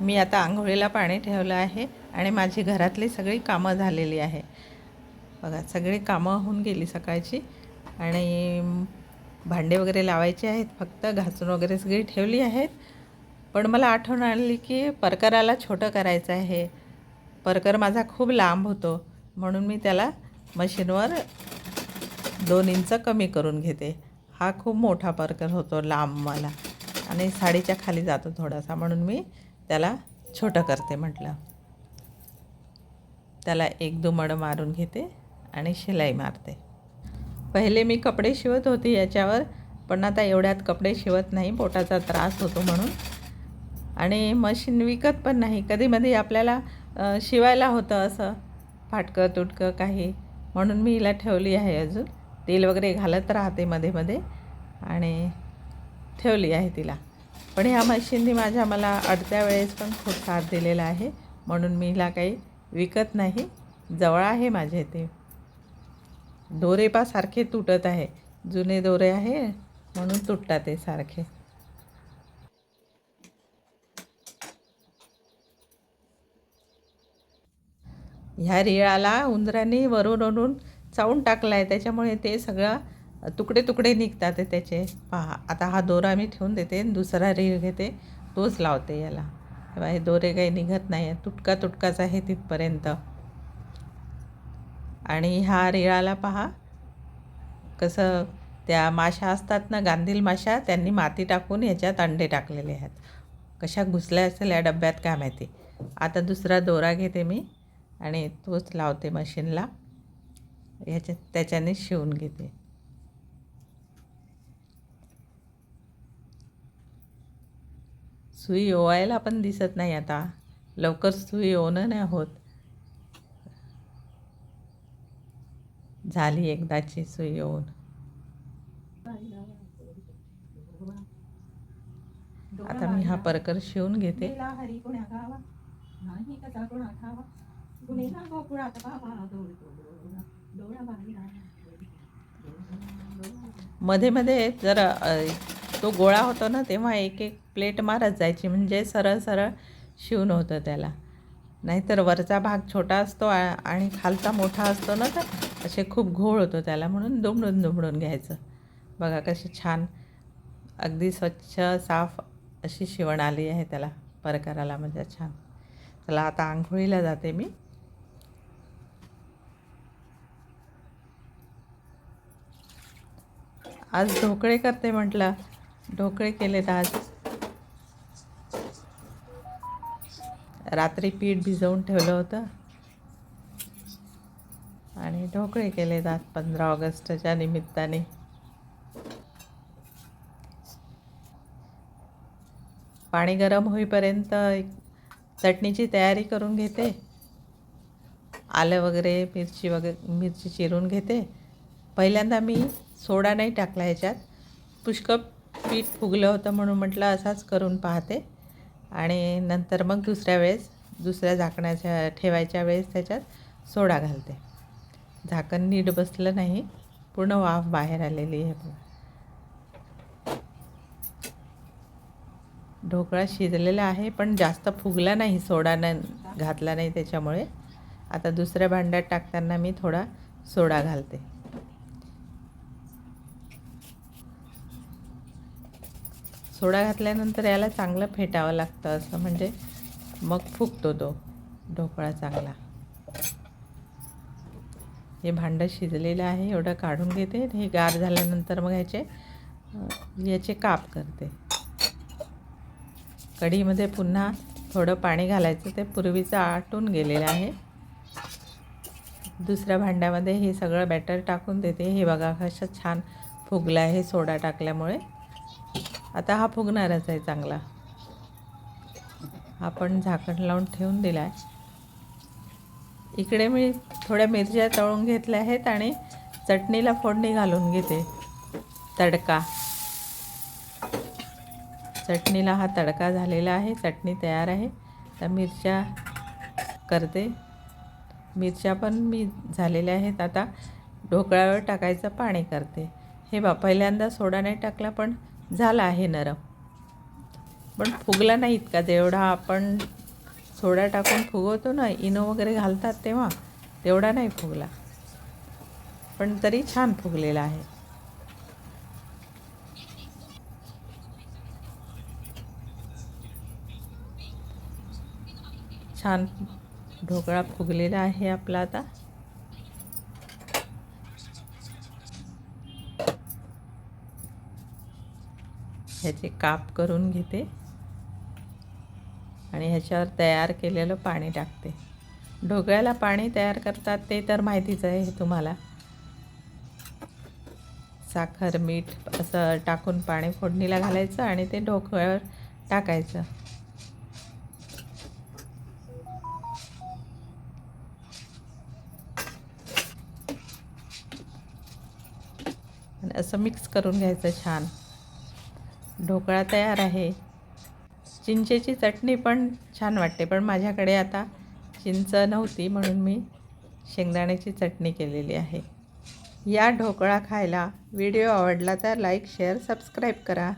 मी आता आंघोळीला पाणी ठेवलं आहे आणि माझी घरातली सगळी कामं झालेली आहे. बघा सगळी कामं होऊन गेली सकाळची आणि भांडे वगैरे लावायचे आहेत फक्त घासून वगैरे सगळी ठेवली आहेत. पण मला आठवण आली की परकराला छोटं करायचं आहे. परकर माझा खूप लांब होतो म्हणून मी त्याला मशीनवर दोन इंच कमी करून घेते. हा खूप मोठा परकर होतो लांब मला. आणि साडीच्या खाली जातो थोडासा म्हणून मी त्याला छोटं करते म्हटलं. त्याला एक दुमड मारून घेते आणि शिलाई मारते. पहिले मी कपडे शिवत होते याच्यावर पण आता एवढ्यात कपडे शिवत नाही पोटाचा त्रास होतो म्हणून. आणि मशीन विकत पण नाही. कधीमध्ये आपल्याला शिवायला होतं असं फाटकं तुटकं काही. म्हणून मी हिला ठेवली आहे अजून. तेल वगैरे घालत राहते मध्ये मध्ये आणि ठेवली आहे तिला. पण ह्या मशीनने माझ्या मला अडत्या वेळेस पण खूप साथ दिलेला आहे. म्हणून मी हिला काही विकत नाही. जवळ आहे माझे ते दोरे पा सारखे तुटत आहे. जुने दोरे आहे म्हणून तुटतात ते सारखे. ह्या रिळाला उंदरांनी वरून वरून चावून टाकला आहे त्याच्यामुळे ते सगळं तुकडे तुकडे निघतात त्याचे. पहा आता हा दोरा मी ठेवून देते आणि दुसरा रीळ घेते. तोच लावते याला. तेव्हा हे दोरे काही निघत नाही आहे तुटका तुटकाच आहे तिथपर्यंत. आणि ह्या रिळाला पहा कसं त्या माशा असतात ना गांधील माशा त्यांनी माती टाकून ह्याच्यात अंडे टाकलेले आहेत. कशा घुसल्या असेल या डब्यात काय माहिती. आता दुसरा दोरा घेते मी आणि तोच लावते मशीनला. ह्याच्या त्याच्याने शिवून घेते. सुई ओवायला पण दिसत नाही आता. लवकर सुई ओणं नाही होत. झाली एकदाची सुई ओवून आता मी हा परकर शिवून घेते. मध्ये मध्ये जर तो गोळा होतो ना तेव्हा एक एक प्लेट मारत जायची. म्हणजे सरळ सरळ शिवून होतं त्याला. नाहीतर वरचा भाग छोटा असतो आणि खालचा मोठा असतो ना तर असे खूप घोळ होतो त्याला. म्हणून दुमडून दुमडून घ्यायचं. बघा कशी छान अगदी स्वच्छ साफ अशी शिवण आली आहे त्याला परकराला म्हणजे छान. चला आता आंघोळीला जाते मी. आज ढोकळे करते म्हटलं. ढोकळे केलेत आज. रात्री पीठ भिजवून ठेवलं होतं. आणि ढोकळे केलेत आज पंधरा ऑगस्टच्या निमित्ताने. पाणी गरम होईपर्यंत एक चटणीची तयारी करून घेते. आलं वगैरे मिरची वगैरे मिरची चिरून घेते. पहिल्यांदा मी सोडा नाही टाकला ह्याच्यात. पुष्कळ पीठ फुगलं होतं म्हणून म्हटलं असाच करून पाहते. आणि नंतर मग दुसऱ्या वेळेस दुसऱ्या झाकण्याच्या ठेवायच्या वेळेस त्याच्यात सोडा घालते. झाकण नीट बसलं नाही पूर्ण वाफ बाहेर आलेली आहे बघा. ढोकळा शिजलेला आहे पण जास्त फुगला नाही सोडा न घातला नाही त्याच्यामुळे. आता दुसऱ्या भांड्यात टाकताना मी थोडा सोडा घालते. सोडा घातल्यानंतर याला चांगलं फेटावं लागतं असं म्हणजे मग फुगतो तो ढोकळा चांगला. हे भांडं शिजलेलं आहे एवढं काढून घेते हे गार झाल्यानंतर मग ह्याचे याचे काप करते. कढीमध्ये पुन्हा थोडं पाणी घालायचं ते पूर्वीचं आटून गेलेलं आहे. दुसऱ्या भांड्यामध्ये हे सगळं बॅटर टाकून देते. हे बघा कसं छान फुगलं आहे सोडा टाकल्यामुळे. आता हा फुगणारच आहे चांगला. हा पण झाकण लावून ठेवून दिला आहे इकडे मी थोड्या मिरच्या तळून घेतल्या आहेत आणि चटणीला फोडणी घालून घेते. तडका. चटणीला हा तडका झालेला आहे. चटणी तयार आहे. तर मिरच्या करते. मिरच्या पण मी झालेल्या आहेत. आता ढोकळ्यावर टाकायचं पाणी करते. हे बा पहिल्यांदा सोडा नाही टाकला पण झाला आहे नरम. पण फुगला नाही इतका. जेवढा आपण सोडा टाकून फुगवतो ना इनो वगैरे घालतात तेव्हा तेवढा नाही फुगला. पण तरी छान फुगलेला आहे. छान ढोकळा फुगलेला आहे आपला आता. ह्याचे काप करून घेते. आणि ह्याच्यावर तयार केलेलं पाणी टाकते. ढोकळ्याला पाणी तयार करतात ते तर माहितीच आहे हे तुम्हाला. साखर मीठ असं टाकून पाणी फोडणीला घालायचं आणि ते ढोकळ्यावर टाकायचं. आणि असं मिक्स करून घ्यायचं छान. ढोकळा तयार आहे. चिंचेची चटणी पण छान वाटते पण माझ्याकडे आता चिंच नव्हती म्हणून मी शेंगदाण्याची चटणी केलेली आहे. या ढोकळा खायला व्हिडिओ आवडला तर लाईक शेअर सबस्क्राईब करा.